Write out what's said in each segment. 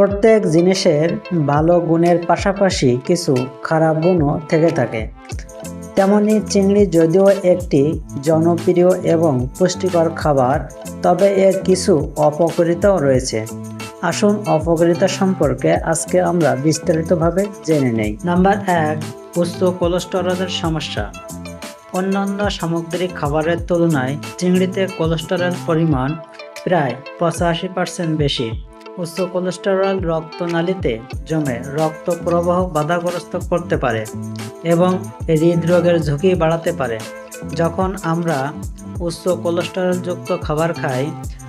প্রত্যেক জিনিসের ভালো গুণের পাশাপাশি কিছু খারাপ গুণও থেকে থাকে। তেমনি চিংড়ি যদিও একটি জনপ্রিয় এবং পুষ্টিকর খাবার, তবে এর কিছু অপকারিতাও রয়েছে। আসুন অপকারিতা সম্পর্কে আজকে আমরা বিস্তারিতভাবে জেনে নেই। নাম্বার এক, উচ্চ কোলেস্টেরলের সমস্যা। অন্যান্য সামুদ্রিক খাবারের তুলনায় চিংড়িতে কোলেস্টেরল পরিমাণ প্রায় পঁচাশি পার্সেন্ট বেশি। উচ্চ কোলেস্টেরল রক্তনালীতে জমে রক্ত প্রবাহ বাধাগ্রস্ত করতে পারে এবং হৃদরোগের ঝুঁকি বাড়াতে পারে। যখন আমরা উচ্চ কোলেস্টেরলযুক্ত খাবার খাই,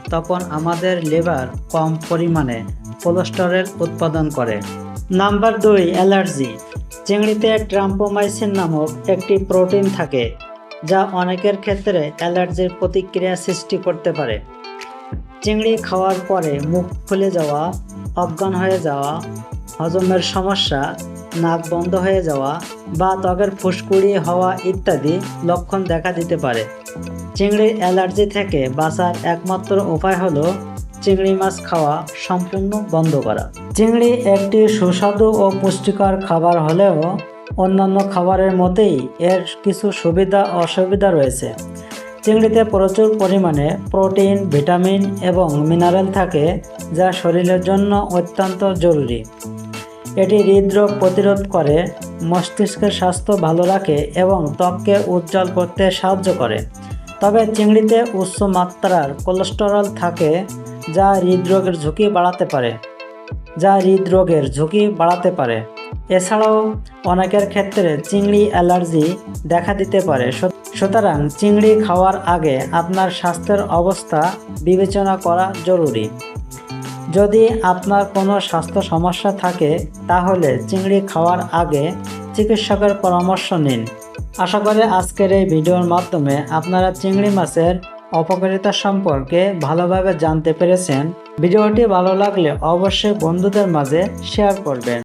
তখন আমাদের লিভার কম পরিমাণে কোলেস্টেরল উৎপাদন করে। নাম্বার দুই, অ্যালার্জি। চিংড়িতে ট্রাম্পোমাইসিন নামক একটি প্রোটিন থাকে, যা অনেকের ক্ষেত্রে অ্যালার্জির প্রতিক্রিয়া সৃষ্টি করতে পারে। চিংড়ি খাওয়ার পরে মুখ ফুলে যাওয়া অজ্ঞান হয়ে যাওয়া, হজমের সমস্যা, নাক বন্ধ হয়ে যাওয়া বা ত্বকের ফুসকুড়ি হওয়া ইত্যাদি লক্ষণ দেখা দিতে পারে। চিংড়ির অ্যালার্জি থেকে বাঁচার একমাত্র উপায় হলো চিংড়ি মাছ খাওয়া সম্পূর্ণ বন্ধ করা। চিংড়ি একটি সুস্বাদু ও পুষ্টিকর খাবার হলেও অন্যান্য খাবারের মতেই এর কিছু সুবিধা অসুবিধা রয়েছে। চিংড়িতে প্রচুর পরিমাণে প্রোটিন, ভিটামিন এবং মিনারেল থাকে, যা শরীরের জন্য অত্যন্ত জরুরি। এটি হৃদরোগ প্রতিরোধ করে, মস্তিষ্কের স্বাস্থ্য ভালো রাখে এবং ত্বককে উজ্জ্বল করতে সাহায্য করে। তবে চিংড়িতে উচ্চ মাত্রার কোলেস্টেরল থাকে, যা হৃদরোগের ঝুঁকি বাড়াতে পারে। যা হৃদরোগের ঝুঁকি বাড়াতে পারে। এছাড়াও অনেকের ক্ষেত্রে চিংড়ি অ্যালার্জি দেখা দিতে পারে। সু- সুতরাং চিংড়ি খাওয়ার আগে আপনার স্বাস্থ্যের অবস্থা বিবেচনা করা জরুরি। যদি আপনার কোনো স্বাস্থ্য সমস্যা থাকে, তাহলে চিংড়ি খাওয়ার আগে চিকিৎসকের পরামর্শ নিন। আশা করি আজকের এই ভিডিওর মাধ্যমে আপনারা চিংড়ি মাছের অপকারিতা সম্পর্কে ভালোভাবে জানতে পেরেছেন। ভিডিওটি ভালো লাগলে অবশ্যই বন্ধুদের মাঝে শেয়ার করবেন।